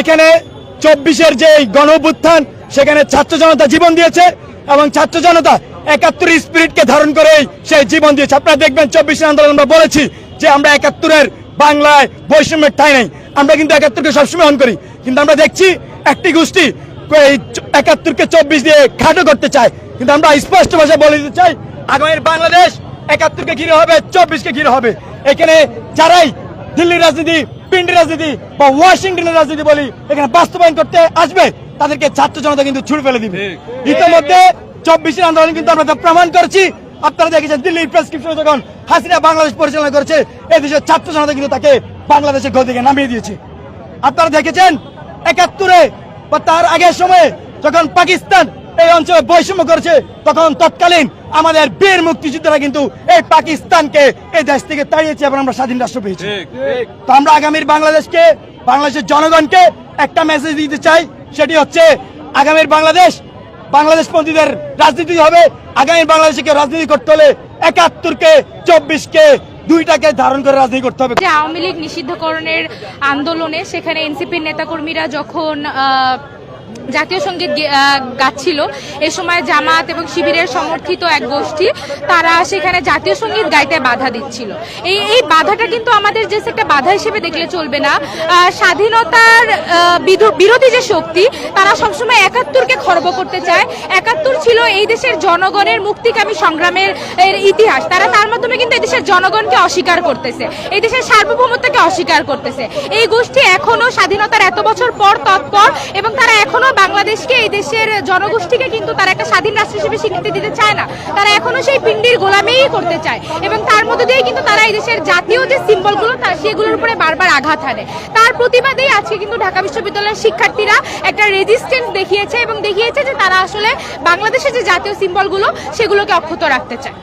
এখানে চব্বিশের যে গণ সেখানে ছাত্র জনতা জীবন দিয়েছে এবং ছাত্র জনতা একাত্তর স্পিরিটকে ধারণ করে সেই জীবন দিয়েছে। আপনারা দেখবেন চব্বিশের আন্দোলন আমরা বলেছি যে আমরা একাত্তরের বাংলায় বৈষম্যের ঠাই নেই। আমরা কিন্তু একাত্তরকে সবসময় অন করি। কিন্তু আমরা দেখছি একটি গোষ্ঠী একাত্তরকে চব্বিশ দিয়ে খাটো করতে চায়। কিন্তু আমরা স্পষ্ট ভাষায় বলে দিতে চাই আগামীর বাংলাদেশ একাত্তরকে ঘিরে হবে চব্বিশকে ঘিরে হবে। এখানে যারাই দিল্লির রাজনীতি পিন্ডি রাজনীতি বা ওয়াশিংটনের রাজনীতি বলি এখানে বাস্তবায়ন করতে আসবে তাদেরকে ছাত্র জনতা কিন্তু ছুড়ে ফেলে দিবে। ইতিমধ্যে চব্বিশের আন্দোলন কিন্তু আমরা প্রমাণ করেছি। আপনারা দেখেছেন দিল্লির প্রেসক্রিপশন যখন হাসিনা বাংলাদেশ পরিচালনা করেছে এই দেশের ছাত্র জনতা কিন্তু তাকে বাংলাদেশের গো থেকে নামিয়ে দিয়েছে। আপনারা দেখেছেন একাত্তরে বা তার আগের সময়ে যখন পাকিস্তান এই অঞ্চলে বৈষম্য করেছে তখন তৎকালীন আমাদের বীর মুক্তিযোদ্ধারা কিন্তু এই পাকিস্তানকে এই দেশ থেকে তাড়িয়েছে এবং আমরা স্বাধীন রাষ্ট্র পেয়েছি। তো আমরা আগামীর বাংলাদেশকে বাংলাদেশের জনগণকে একটা মেসেজ দিতে চাই সেটি হচ্ছে আগামীর বাংলাদেশ বাংলাদেশ পন্থীদের রাজনীতি হবে। আগামীর বাংলাদেশকে রাজনীতি করতে হলে একাত্তরকে চব্বিশকে দুইটাকে ধারণ করে রাজনীতি করতে হবে। আওয়ামী লীগ নিষিদ্ধকরণের আন্দোলনে সেখানে এনসিপির নেতাকর্মীরা যখন জাতীয় সংগীত গাচ্ছিল। এ সময় জামাত এবং শিবিরের সমর্থিত এক গোষ্ঠী, তারা সেখানে জাতীয় সংগীত গাইতে বাধা দিচ্ছিল। এই এই বাধাটা কিন্তু আমাদের যে একটা বাধা হিসেবে দেখলে চলবে না। স্বাধীনতার বিধ- বিরোধী যে শক্তি, তারা সবসময় একাত্তরকে খর্ব করতে চায়। একাত্তর ছিল এই দেশের জনগণের মুক্তিকামী সংগ্রামের ইতিহাস। তারা তার মাধ্যমে কিন্তু এই দেশের জনগণকে অস্বীকার করতেছে। এই দেশের সার্বভৌমত্বকে অস্বীকার করতেছে। এই গোষ্ঠী এখনও স্বাধীনতার এত বছর পর তৎপর এবং তারা এখনও বাংলাদেশকে এই দেশের জনগোষ্ঠীকে কিন্তু তারা একটা স্বাধীন রাষ্ট্র হিসেবে স্বীকৃতি দিতে চায় না। তারা এখনও সেই পিণ্ডির গোলামেই করতে চায় এবং তার মধ্যে দিয়ে কিন্তু তারা এই দেশের জাতীয় যে সিম্বলগুলো তার সেগুলোর উপরে বারবার আঘাত হানে। তার প্রতিবাদেই আজকে কিন্তু ঢাকা বিশ্ববিদ্যালয়ের শিক্ষার্থীরা একটা রেজিস্ট্যান্স দেখিয়েছে এবং দেখিয়েছে যে তারা আসলে বাংলাদেশের যে জাতীয় সিম্বলগুলো, সেগুলোকে অক্ষত রাখতে চায়।